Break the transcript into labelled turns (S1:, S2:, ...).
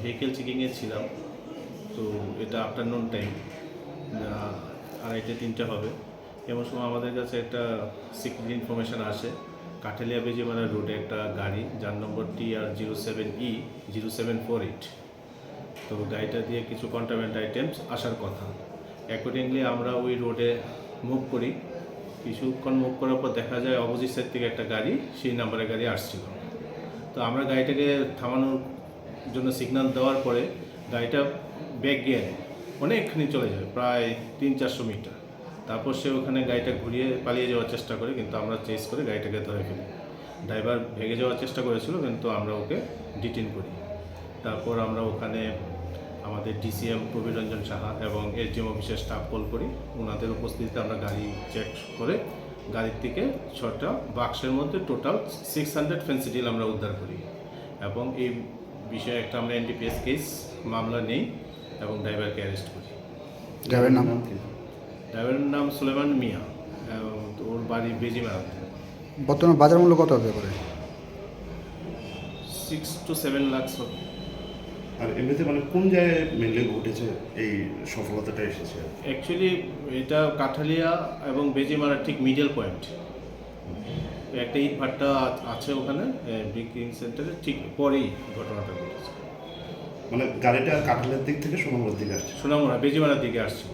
S1: Vehicle চেকিংয়ে ছিলাম। তো এটা আফটারনুন টাইম আড়াইটে, তিনটে হবে। এমন সময় আমাদের কাছে একটা সিক্রেট ইনফরমেশান আসে। কাঠালিয়া বেজিমারা রোডে একটা গাড়ি, যার number T R zero seven E zero seven four eight তো গাড়িটা দিয়ে কিছু কন্টামেন্ট আইটেমস আসার কথা। অ্যাকর্ডিংলি আমরা ওই রোডে মুভ করি। কিছুক্ষণ মুভ করার পর দেখা যায় অপোজিট সাইড থেকে একটা গাড়ি, সেই নাম্বারের গাড়ি আসছিল। তো আমরা গাড়িটাকে থামানোর জন্য সিগন্যাল দেওয়ার পরে গাড়িটা ব্যাক গিয়ে অনেকখানি চলে যায়, প্রায় তিন চারশো মিটার। তারপর সে ওখানে গাড়িটা ঘুরিয়ে পালিয়ে যাওয়ার চেষ্টা করে, কিন্তু আমরা চেস করে গাড়িটাকে ধরে ফেলি। ড্রাইভার ভেগে যাওয়ার চেষ্টা করেছিল, কিন্তু আমরা ওকে ডিটেন করি। তারপর আমরা ওখানে আমাদের ডিসিএম প্রবীর রঞ্জন সাহা এবং এসডিএম অফিসের স্টাফ কল করি। ওনাদের উপস্থিতিতে আমরা গাড়ি চেক করে গাড়ির থেকে ছটা বাক্সের মধ্যে টোটাল সিক্স হান্ড্রেড ফেন্সিডিল আমরা উদ্ধার করি। এবং এই বিষয়ে একটা আমরা এনডিপিএস কেস মামলা নেই এবং ড্রাইভারকে অ্যারেস্ট করি।
S2: ড্রাইভারের নাম?
S1: ড্রাইভারের নাম সুলেমান মিয়া এবং ওর বাড়ি বেজিমারাতে
S2: বর্তমান বাজার মূল্য কত হবে পারে?
S1: সিক্স টু সেভেন লাখস হবে।
S3: আর এমনিতে মানে কোন জায়গায় মেনলি ঘটেছে এই সফলতাটা এসেছে?
S1: অ্যাকচুয়ালি এটা কাঠালিয়া এবং বেজিমারার ঠিক মিডল পয়েন্ট একটা ইট ভাট্টা আছে ওখানে বিক্রিং সেন্টারে ঠিক পরেই ঘটনাটা ঘটেছে।
S3: মানে গাড়িটা কাঠালের দিক থেকে সোনামুড়ার দিকে আসছে?
S1: সোনামুড়া বেজিমারার দিকে আসছিল।